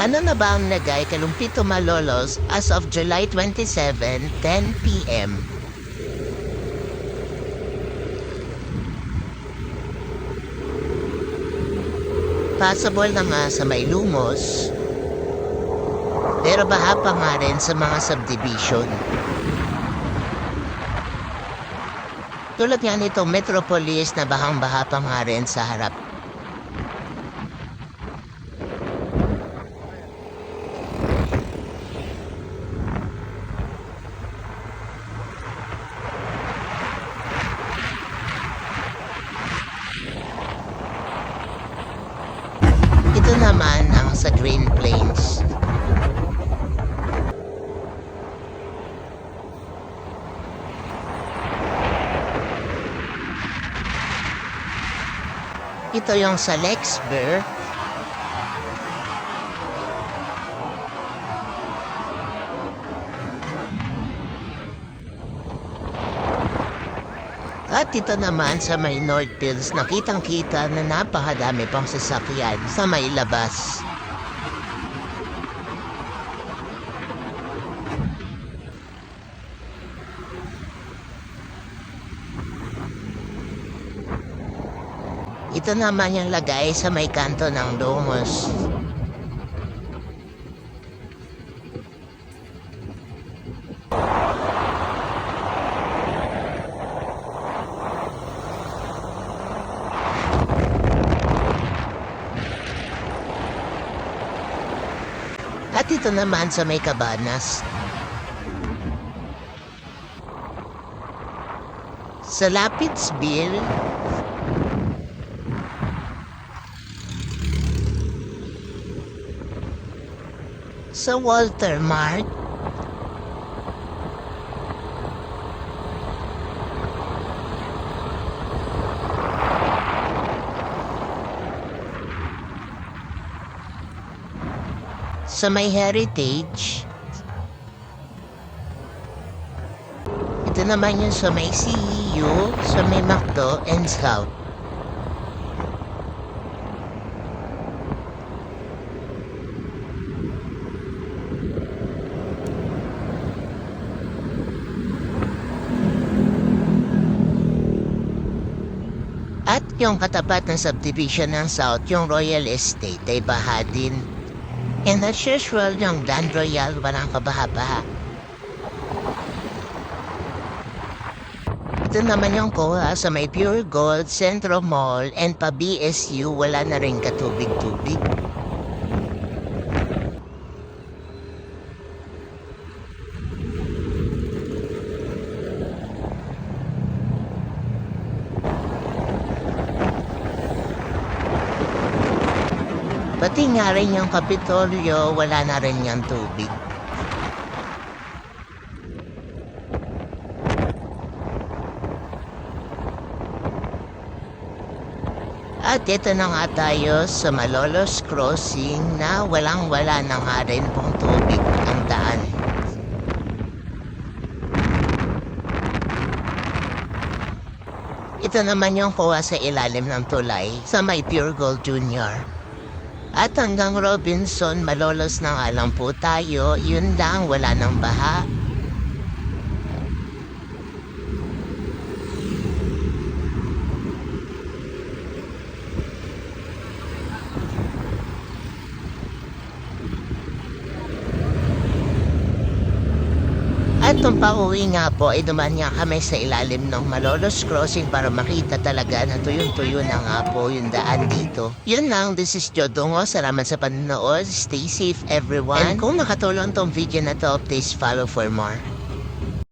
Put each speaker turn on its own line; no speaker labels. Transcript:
Ano na ba ang nagay Kalumpito Malolos as of July 27, 10 p.m.? Possible na nga sa may lumos, pero baha pa nga rin sa mga subdivision. Tulad nga nito, Metropolis na bahang-baha pa nga rin sa harap. Ito naman ang sa Green Plains. Ito yung sa Lexber. At ito naman sa may North Hills, nakitang-kita na napakadami pang sasakyan sa may labas. Ito naman yung lagay sa may kanto ng Lumos. At ito naman sa may Cabanas. Sa Lapitsville, sa Walter Mart, sa may Heritage, ito naman yung sa may CEU, sa may McDo and Scout. At yung katapat ng subdivision ng South, yung Royal Estate ay baha din. And as usual, yung Land Royal, walang kabaha-baha. Ito naman yung kuha sa may Pure Gold, Centro Mall, and pa BSU, wala na rin katubig-tubig. Pati nga rin yung Kapitolyo, wala na rin yung tubig. At ito na nga tayo sa Malolos Crossing na walang-wala na nga rin pong tubig ang daan. Ito naman yung kuha sa ilalim ng tulay sa may Pure Gold Junior. At hanggang Robinson, malolos na nga lang po tayo. Yun lang, wala nang baha. Nung pauwi nga po, ay duman nga kami sa ilalim ng Malolos Crossing para makita talaga na tuyong-tuyo na nga po yung daan dito. Yun lang, this is Jodongo. Salamat sa panonood. Stay safe everyone. And kung nakatulong tong video na to, please follow for more.